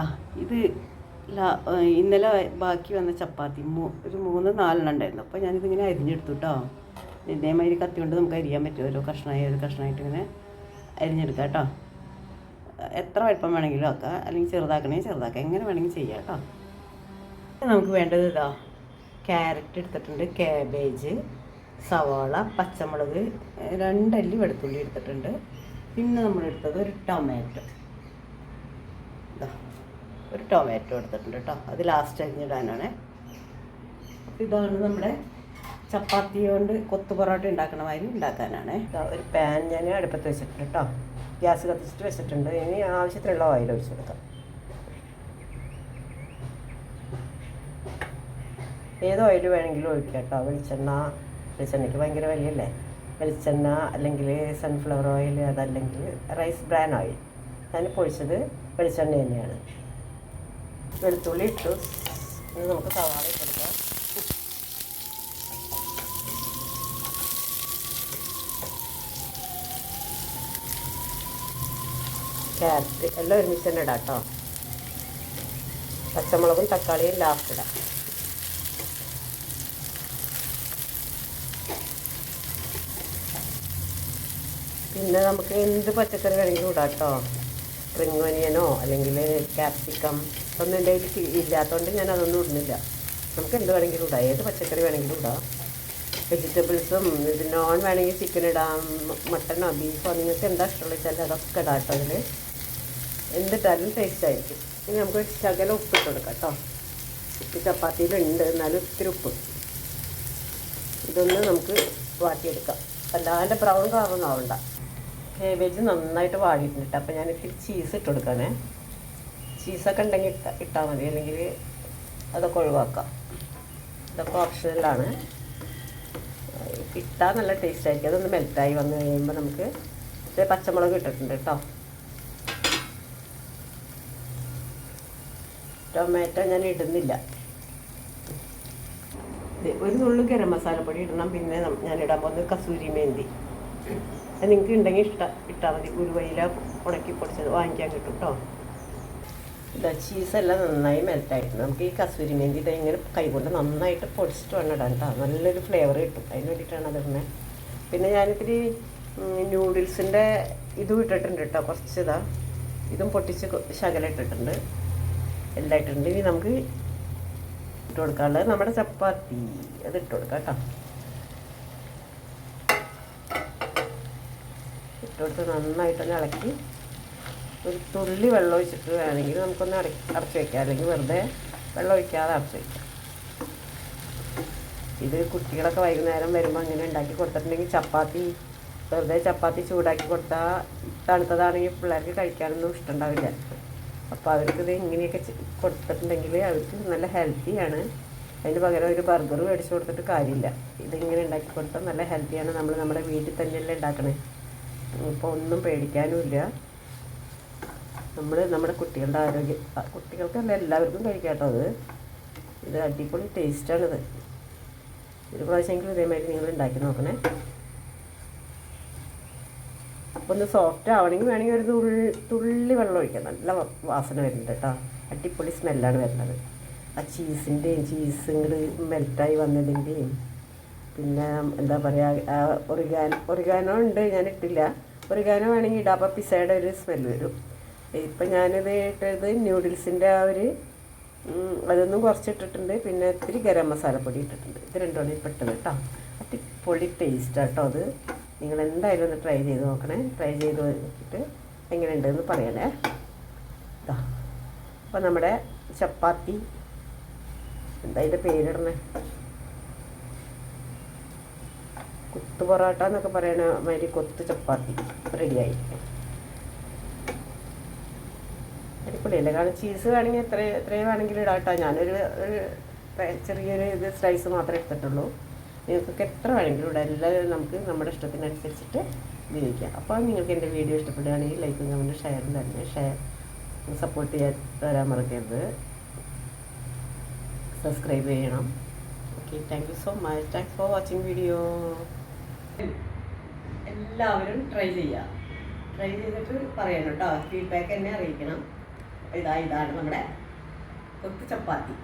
ആ ഇത് ഇന്നലെ ബാക്കി വന്ന ചപ്പാത്തി. ഒരു മൂന്ന് നാലെണ്ണം ഉണ്ടായിരുന്നു. അപ്പോൾ ഞാനിതിങ്ങനെ അരിഞ്ഞെടുത്തു കേട്ടോ ഇതേമാതിരി കത്തി കൊണ്ട് നമുക്ക് അരിയാൻ പറ്റും. ഓരോ കഷ്ണമായി ഒരു കഷ്ണമായിട്ട് ഇങ്ങനെ അരിഞ്ഞെടുക്കാം കേട്ടോ. എത്ര വലുപ്പം വേണമെങ്കിലും ആക്കാം. അല്ലെങ്കിൽ ചെറുതാക്കണമെങ്കിൽ ചെറുതാക്കാം. എങ്ങനെ വേണമെങ്കിൽ ചെയ്യാം കേട്ടോ. നമുക്ക് വേണ്ടത് ഇതാ ക്യാരറ്റ് എടുത്തിട്ടുണ്ട്. കാബേജ് സവാള പച്ചമുളക് രണ്ടല്ലി വെളുത്തുള്ളി എടുത്തിട്ടുണ്ട്. പിന്നെ നമ്മൾ എടുത്തത് ഒരു ടൊമാറ്റോ. ഇതാ. ഒരു ടൊമാറ്റോ എടുത്തിട്ടുണ്ട് കേട്ടോ അത് ലാസ്റ്റ് അരിഞ്ഞിടാനാണ്. ഇതാണ് നമ്മുടെ ചപ്പാത്തി കൊണ്ട് കൊത്തു പൊറോട്ട ഉണ്ടാക്കണ മാതിരി ഉണ്ടാക്കാനാണ്. ഒരു പാൻ ഞാൻ അടുപ്പത്ത് വെച്ചിട്ടുണ്ട് കേട്ടോ ഗ്യാസ് കത്തിച്ചിട്ട് വെച്ചിട്ടുണ്ട്. ഇനി ആവശ്യത്തിനുള്ള ഓയിൽ ഒഴിച്ചു കൊടുക്കാം. ഏത് ഓയിൽ വേണമെങ്കിലും ഒഴിക്കാം കേട്ടോ വെളിച്ചെണ്ണ വെളിച്ചെണ്ണയ്ക്ക് ഭയങ്കര വലിയല്ലേ? വെളിച്ചെണ്ണ അല്ലെങ്കിൽ സൺഫ്ലവർ ഓയിൽ അതല്ലെങ്കിൽ റൈസ് ബ്രാൻ ഓയിൽ ഞാൻ പൊഴിച്ചത് വെളിച്ചെണ്ണ തന്നെയാണ്. വെളുത്തുള്ളി ഇട്ടു. ഇനി നമുക്ക് സവാള കൊടുക്കാം. ക്യാരറ്റ് എല്ലാം ഒരുമിച്ച് തന്നെ ഇടാം കേട്ടോ. പച്ചമുളകും തക്കാളിയും ലാസ്റ്റ് ഇടാം. പിന്നെ നമുക്ക് എന്ത് പച്ചക്കറി വേണമെങ്കിലും ഇടാം കേട്ടോ. സ്പ്രിങ് ഒനിയനോ അല്ലെങ്കിൽ ക്യാപ്സിക്കം ഒന്നും എന്റെ കയ്യിൽ ഇല്ലാത്തതുകൊണ്ട് ഞാൻ അതൊന്നും ഇടുന്നില്ല. നമുക്ക് എന്ത് വേണമെങ്കിലും ഇടാം. ഏത് പച്ചക്കറി വേണമെങ്കിലും ഇടാം. വെജിറ്റബിൾസും ഇത് നോൺ വേണമെങ്കിൽ ചിക്കൻ ഇടാം മട്ടനോ ബീഫോ നിങ്ങൾക്ക് എന്താ ഇഷ്ടമുള്ള വെച്ചാൽ അതൊക്കെ ഇടാം കേട്ടോ അതിൽ എന്തിട്ടാലും ടേസ്റ്റ് ആയിരിക്കും. ഇനി നമുക്ക് ഒരു ഉപ്പ് ഇട്ട് കൊടുക്കാം കേട്ടോ. ഈ ചപ്പാത്തിയിലുണ്ട്. എന്നാലും ഇത്തിരി ഉപ്പ്. ഇതൊന്ന് നമുക്ക് വാട്ടിയെടുക്കാം. അല്ലാണ്ട് ബ്രൗൺ കളറൊന്നും ആവണ്ട. കേബേജ് നന്നായിട്ട് വാടിയിട്ടുണ്ട്. അപ്പോൾ ഞാൻ ഇത്തിരി ചീസ് ഇട്ട് കൊടുക്കാനേ ചീസൊക്കെ ഉണ്ടെങ്കിൽ ഇട്ട ഇട്ടാൽ മതി. അല്ലെങ്കിൽ അതൊക്കെ ഒഴിവാക്കാം. ഇതൊക്കെ ഓപ്ഷണലാണ് ഇട്ടാൽ നല്ല ടേസ്റ്റ് ആയിരിക്കും. അതൊന്ന് മെൽറ്റായി വന്നു കഴിയുമ്പോൾ നമുക്ക് ഇത്തിരി പച്ചമുളക് ഇട്ടിട്ടുണ്ട് കേട്ടോ ടൊമാറ്റോ ഞാൻ ഇടുന്നില്ല. ഒരു നുള്ളു ഗരം മസാലപ്പൊടി ഇടണം. പിന്നെ ഞാൻ ഇടാൻ പോകുന്നത് കസൂരി മേന്തി. നിങ്ങൾക്ക് ഉണ്ടെങ്കിൽ ഇഷ്ട ഇട്ടാൽ മതി. ഉരുവയില ഉണക്കി പൊടിച്ചത് വാങ്ങിക്കാൻ കിട്ടും കേട്ടോ ഇതാ ചീസെല്ലാം നന്നായി മെൽറ്റായിട്ടുണ്ട് നമുക്ക് ഈ കസൂരി മേന്തി ഇത് ഇങ്ങനെ കൈകൊണ്ട് നന്നായിട്ട് പൊടിച്ചിട്ട് വേണം ഇടാൻ കേട്ടോ നല്ലൊരു ഫ്ലേവർ കിട്ടും. അതിന് വേണ്ടിയിട്ടാണ് അത് ഇടുന്നത് പിന്നെ ഞാനിത്തിരി ന്യൂഡിൽസിന്റെ ഇതും ഇട്ടിട്ടുണ്ട് കേട്ടോ കുറച്ച് ഇതാ ഇതും പൊട്ടിച്ച് ശകലം ഇട്ടിട്ടുണ്ട്. എല്ലാം ഇട്ടിട്ടുണ്ട് ഇനി നമുക്ക് ഇട്ട് കൊടുക്കാനുള്ളത് നമ്മുടെ ചപ്പാത്തി. അത് ഇട്ട് കൊടുക്കാം കേട്ടോ ഇട്ട് കൊടുത്ത് നന്നായിട്ടൊന്ന് ഇളക്കി ഒരു തുള്ളി വെള്ളം ഒഴിച്ചിട്ട് വേണമെങ്കിൽ നമുക്കൊന്ന് അട അടച്ചു വയ്ക്കാം അല്ലെങ്കിൽ വെറുതെ വെള്ളം ഒഴിക്കാതെ അടച്ചു വയ്ക്കാം ഇത് കുട്ടികളൊക്കെ വൈകുന്നേരം വരുമ്പോൾ അങ്ങനെ ഉണ്ടാക്കി കൊടുത്തിട്ടുണ്ടെങ്കിൽ ചപ്പാത്തി വെറുതെ ചപ്പാത്തി ചൂടാക്കി കൊടുത്താൽ തണുത്തതാണെങ്കിൽ പിള്ളേർക്ക് കഴിക്കാനൊന്നും ഇഷ്ടമുണ്ടാവില്ല. അപ്പോൾ അവർക്ക് ഇത് ഇങ്ങനെയൊക്കെ കൊടുത്തിട്ടുണ്ടെങ്കിൽ അവർക്ക് നല്ല ഹെൽത്തിയാണ് അതിന് പകരം ഒരു ബർഗർ മേടിച്ച് കൊടുത്തിട്ട് കാര്യമില്ല. ഇതിങ്ങനെ ഉണ്ടാക്കി കൊടുത്താൽ നല്ല ഹെൽത്തിയാണ് നമ്മൾ നമ്മുടെ വീട്ടിൽ തന്നെയല്ലേ ഉണ്ടാക്കണേ. ഇപ്പോൾ ഒന്നും പേടിക്കാനുമില്ല നമ്മൾ നമ്മുടെ കുട്ടികളുടെ ആരോഗ്യം കുട്ടികൾക്കല്ല എല്ലാവർക്കും കഴിക്കാട്ടോ അത്. ഇത് അടിപൊളി ടേസ്റ്റാണിത് ഒരു പ്രാവശ്യമെങ്കിലും ഇതേമാതിരി നിങ്ങൾ ഉണ്ടാക്കി നോക്കണേ. അപ്പോൾ ഒന്ന് സോഫ്റ്റ് ആവണമെങ്കിൽ വേണമെങ്കിൽ ഒരു തുള്ളി തുള്ളി വെള്ളം ഒഴിക്കാം. നല്ല വാസന വരുന്നുണ്ട് കേട്ടോ. അടിപൊളി സ്മെല്ലാണ് വരുന്നത്. ആ ചീസിന്റെയും ചീസ് ഇങ്ങോട്ട് മെൽറ്റായി വന്നതിന്റെയും പിന്നെ എന്താ പറയുക ഒറിഗാൻ ഒറിഗാനോ ഉണ്ട് ഞാൻ ഇട്ടില്ല. ഒറിഗാനോ വേണമെങ്കിൽ ഇടാം അപ്പോൾ പിസയുടെ ഒരു സ്മെല്ല് വരും. ഇപ്പം ഞാനിത് ഇട്ടത് ന്യൂഡിൽസിന്റെ ആ ഒരു അതൊന്നും കുറച്ച് ഇട്ടിട്ടുണ്ട് പിന്നെ ഇത്തിരി ഗരം മസാലപ്പൊടി ഇട്ടിട്ടുണ്ട്. ഇത് രണ്ടുമാണ് ഇപ്പോൾ ഇട്ടത് കേട്ടോ. അടിപൊളി ടേസ്റ്റാണ് കേട്ടോ അത്. നിങ്ങൾ എന്തായാലും ഒന്ന് ട്രൈ ചെയ്ത് നോക്കണേ. ട്രൈ ചെയ്ത് നോക്കിയിട്ട് എങ്ങനെയുണ്ടെന്ന് പറയണേ. ഇതാ അപ്പോൾ നമ്മുടെ ചപ്പാത്തി. എന്താ അതിന്റെ പേരിടണേ? കുത്തു പൊറോട്ട എന്നൊക്കെ പറയണ മാതിരി കൊത്ത് ചപ്പാത്തി. റെഡിയായി. അടിപൊളിയല്ലേ? കാരണം ചീസ് വേണമെങ്കിൽ എത്ര എത്രയും വേണമെങ്കിലും ഇടാട്ടോ ഞാനൊരു ഒരു ചെറിയൊരു ഇത് സ്ലൈസ് മാത്രമേ എടുത്തിട്ടുള്ളൂ. നിങ്ങൾക്കൊക്കെ എത്ര വേണമെങ്കിലും ഇടാം. എല്ലാം നമുക്ക് നമ്മുടെ ഇഷ്ടത്തിനനുസരിച്ചിട്ട് ഉപയോഗിക്കാം. അപ്പോൾ നിങ്ങൾക്ക് എന്റെ വീഡിയോ ഇഷ്ടപ്പെടുകയാണെങ്കിൽ ലൈക്കും കമന്റും ഷെയറും തന്നെ. ഷെയർ സപ്പോർട്ട് ചെയ്യാൻ തരാൻ മറക്കരുത്. സബ്സ്ക്രൈബ് ചെയ്യണം. Okay thank you so much thanks for watching video എല്ലാവരും ട്രൈ ചെയ്യുക ട്രൈ ചെയ്തിട്ട് പറയണം കേട്ടോ ഫീഡ്ബാക്ക് എന്നെ അറിയിക്കണം. ഇതാ ഇതാണ് നമ്മുടെ കൊത്ത് ചപ്പാത്തി.